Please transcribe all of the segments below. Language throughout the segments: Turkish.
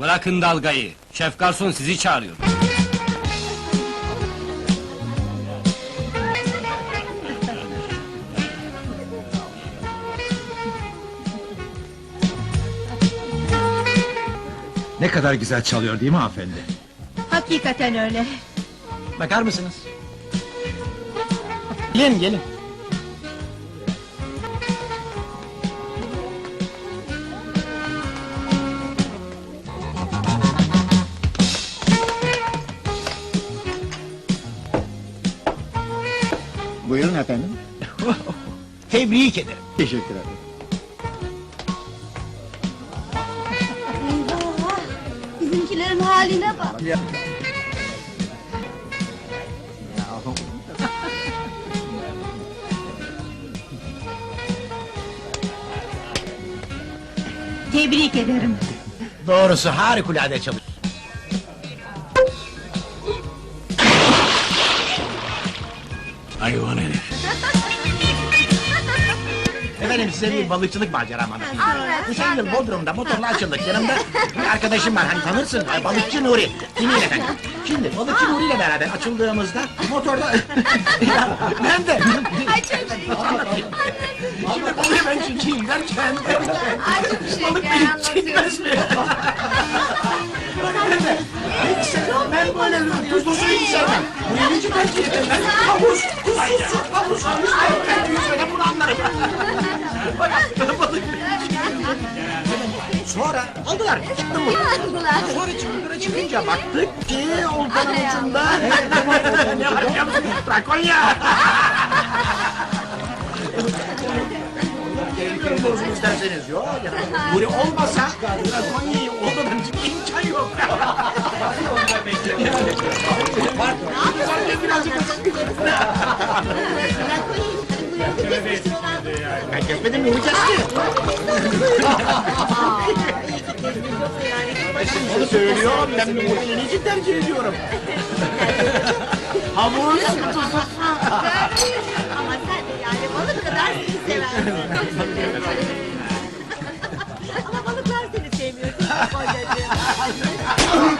Bırakın dalgayı. Şef garson sizi çağırıyor. Ne kadar güzel çalıyor değil mi hanımefendi? Hakikaten öyle. Bakar mısınız? Gelin gelin. Efendim. Tebrik ederim. Teşekkür ederim. Eyvah! Bizimkilerin haline bak. Tebrik ederim. Doğrusu harikulade. Hayvan herif. Efendim size bir balıkçılık maceram anlatayım. Geçen yıl Bodrum'da motorla açıldık. Yanımda bir arkadaşım var hani tanırsın. Ay, balıkçı Nuri. Dinleyin efendim. Şimdi balıkçı Nuri ile beraber açıldığımızda motorda... Ya, ben de... Ay çok Anlatayım. Şimdi balığı ben çekeyim derken... Ay çok Balık şeker beni çekmez mi? Ben de... Sevmem. Ben böyle tuzlu suyu sevmem. Bu yenici tercih ederim. Ben havuz, tuzsuz su, havuz, havuz. Ben bunu anlarım. Aldılar, çıktım? Sonra çıkıntıra çıkınca baktık ki oltanın ucunda... ne var biliyor musun? Trakonya! Bilmiyorum doğrusunu isterseniz yok. Ya, Nuri olmasa Konya'yı olmadan imkan yok. Ben kesmedim Nuri kesti. Söylüyorum ben Nuri'yi niçin tercih ediyorum. Havuz, Ama sen de yani balık kadar seni seversin. Ama balıklar seni sevmiyor. kocacığım?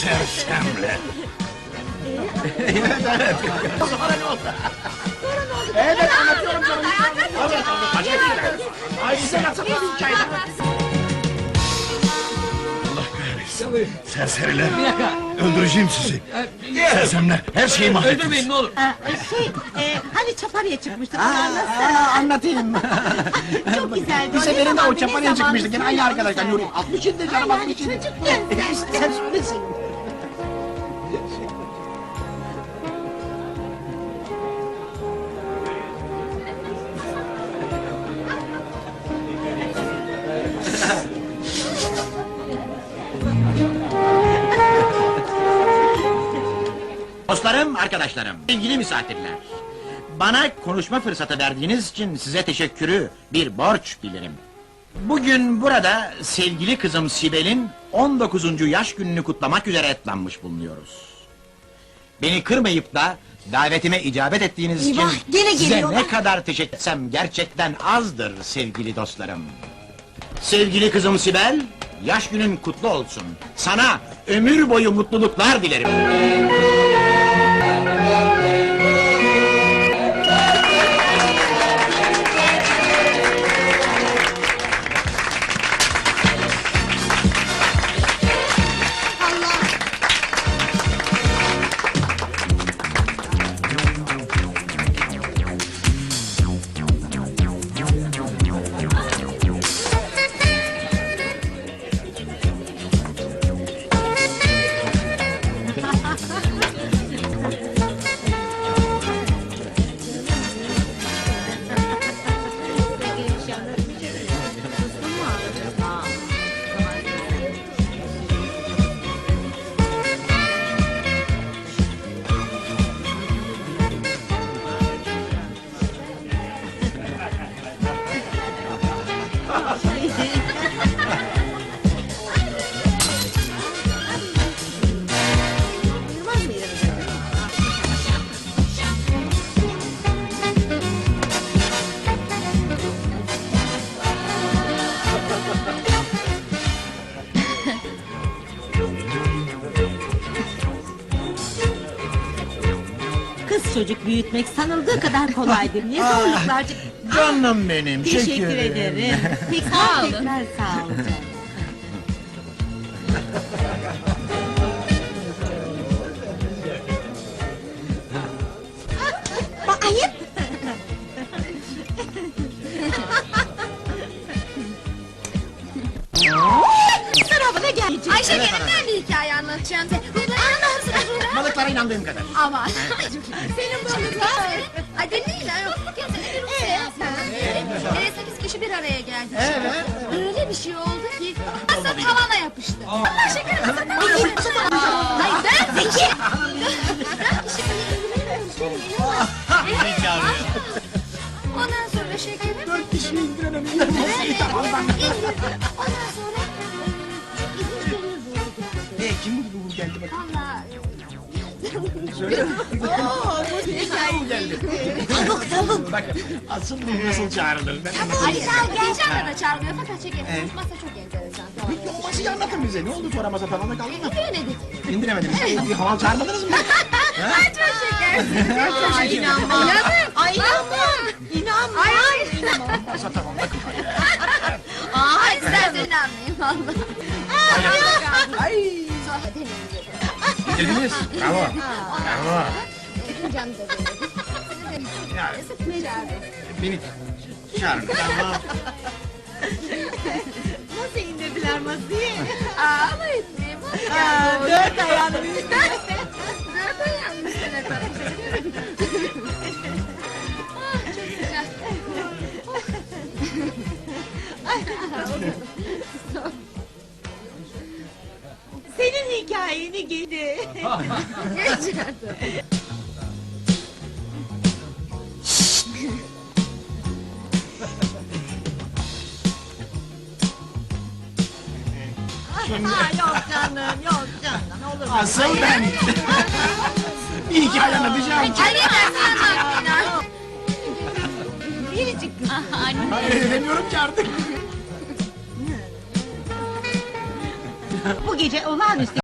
Sersemle. evet evet. Sonra ne oldu? Evet anlatıyorum canım. Evet. Başka bir şey. Ay size nasıl bir hikaye? Kahretsin. Serseriler. Öldüreceğim sizi. Sersemler. Her şeyi mahvettiniz. Öldürmeyin ne olur. Aa, şey, e, hani çaparıya çıkmıştık Aa, anlatayım. Çok güzeldi. Bir seferinde o zamandı çıkmıştık. Yine aynı arkadaşlar. söyle. Nuri 67 canım Ay, 67. çocukken sen. Sen söylesin. Dostlarım, arkadaşlarım, sevgili misafirler. Bana konuşma fırsatı verdiğiniz için size teşekkürü bir borç bilirim. Bugün burada sevgili kızım Sibel'in 19. yaş gününü kutlamak üzere etlanmış bulunuyoruz. Beni kırmayıp da davetime icabet ettiğiniz Eyvah, için gene size geliyorlar. ne kadar teşekkür etsem gerçekten azdır sevgili dostlarım. Sevgili kızım Sibel, yaş günün kutlu olsun. Sana ömür boyu mutluluklar dilerim. Çocuk büyütmek sanıldığı kadar kolaydır. Ne zorluklar. Canım benim, Teşekkür ederim. Tekrar tekrar sağ ol canım. Bak ayıp. Ayşe gelin ben bir hikaye anlatacağım size. Balıklara inandığım kadar. Ama senin balıklar. Ay Rusya yazsana. Evet. sekiz kişi bir araya geldi. Evet. Öyle bir şey oldu ki asıl tavana yapıştı. Allah şekerim asıl tavana yapıştı. Hayır ben zeki. Dört kişi böyle Ondan sonra şekerim. Dört kişi indiremedim. Evet, Söyle. Tavuk tavuk. Bak, asıl bu nasıl çağrılır? Ben Ali Sağ heyecanla da çağırmıyor fakat şeker konuşmazsa çok enteresan. Tamam. Peki o masayı anlatın bize. Ne oldu sonra masa tavanda kaldı mı? Dedi? İndiremediniz. E, Bir haval çağırmadınız mı? Ay çok şekersin. Ay inanmam. Ay inanmam. İnanmam. Ay ay. Masa tavanda Ay istersen inanmayayım valla. Ay. Sonra deneyim. İndirdiniz. Bravo. Bravo. Bütün canı da denedi. Ya, Sıkma çağırdı. beni çağırın. Tamam. Nasıl indirdiler masayı? Aa ama etmeyeyim. Aa, dört ayağını üstüne. Nereden yanlış Gidi. Geçerdi. Ha, yok canım, yok canım. Olur mu? Asıl ben. Bir hikaye anlatacağım. Ay yeter sen anlatmayın. Biricik kız. Hayır edemiyorum ki artık. Bu gece olağanüstü